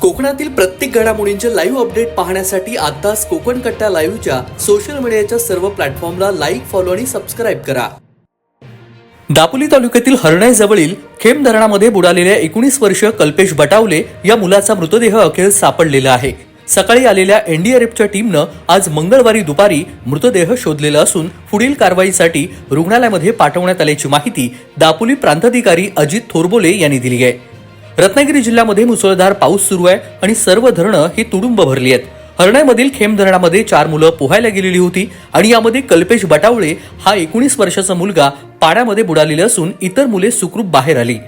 कोकणातील प्रत्येक घडामोडींचे लाईव्ह अपडेट पाहण्यासाठी आताच कोकण कट्टा लाईव्हच्या सोशल मीडियाच्या सर्व प्लॅटफॉर्मला लाईक फॉलो आणि सबस्क्राईब करा. दापोली तालुक्यातील हरणाईजवळील खेम धरणामध्ये बुडालेल्या एकोणीस वर्षीय कल्पेश बटावले या मुलाचा मृतदेह अखेर सापडलेला आहे. सकाळी आलेल्या एनडीआरएफच्या टीमनं आज मंगळवारी दुपारी मृतदेह शोधलेला असून पुढील कारवाईसाठी रुग्णालयामध्ये पाठवण्यात आल्याची माहिती दापोली प्रांताधिकारी अजित थोरबोले यांनी दिली आहे. रत्नागिरी जिल्ह्यामध्ये मुसळधार पाऊस सुरू आहे आणि सर्व धरणं ही तुडुंब भरली आहेत. हरणामधील खेम धरणामध्ये चार मुलं पोहायला गेलेली होती आणि यामध्ये कल्पेश बटावळे हा एकोणीस वर्षाचा मुलगा पाण्यामध्ये बुडालेला असून इतर मुले सुखरूप बाहेर आली.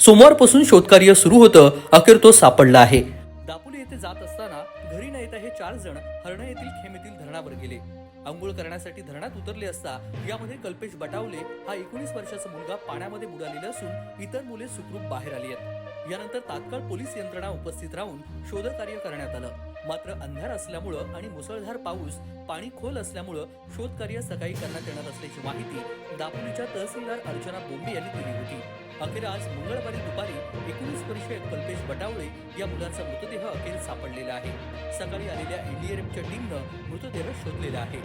सोमवारपासून शोधकार्य सुरू होतं अखेर तो सापडला आहे. दापोली येथे जात असताना घरी न येता हे चार जण हरणा येथील खेम येथील धरणावर गेले. आंघोळ करण्यासाठी धरणात उतरले असता यामध्ये कल्पेश बटावले हा एकोणीस वर्षाचा मुलगा पाण्यामध्ये बुडालेला असून इतर मुले सुखरूप बाहेर आली आहेत. यानंतर तात्काळ पोलीस यंत्रणा उपस्थित राहून शोधकार्य करण्यात आलं. मात्र अंधार असल्यामुळं आणि मुसळधार पाऊस पाणी खोल असल्यामुळं शोधकार्य सकाळी करण्यात येणार असल्याची माहिती दापोलीच्या तहसीलदार अर्चना बोंबे यांनी दिली होती. अखेर आज मंगळवारी दुपारी एकोणीस वर्षीय कल्पेश बटावळे या मुलाचा मृतदेह अखेर सापडलेला आहे. सकाळी आलेल्या एनडीआरएफच्या टीमनं मृतदेह शोधलेला आहे.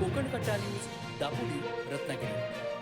कोकण कट्टा न्यूज दापोली रत्नागिरी.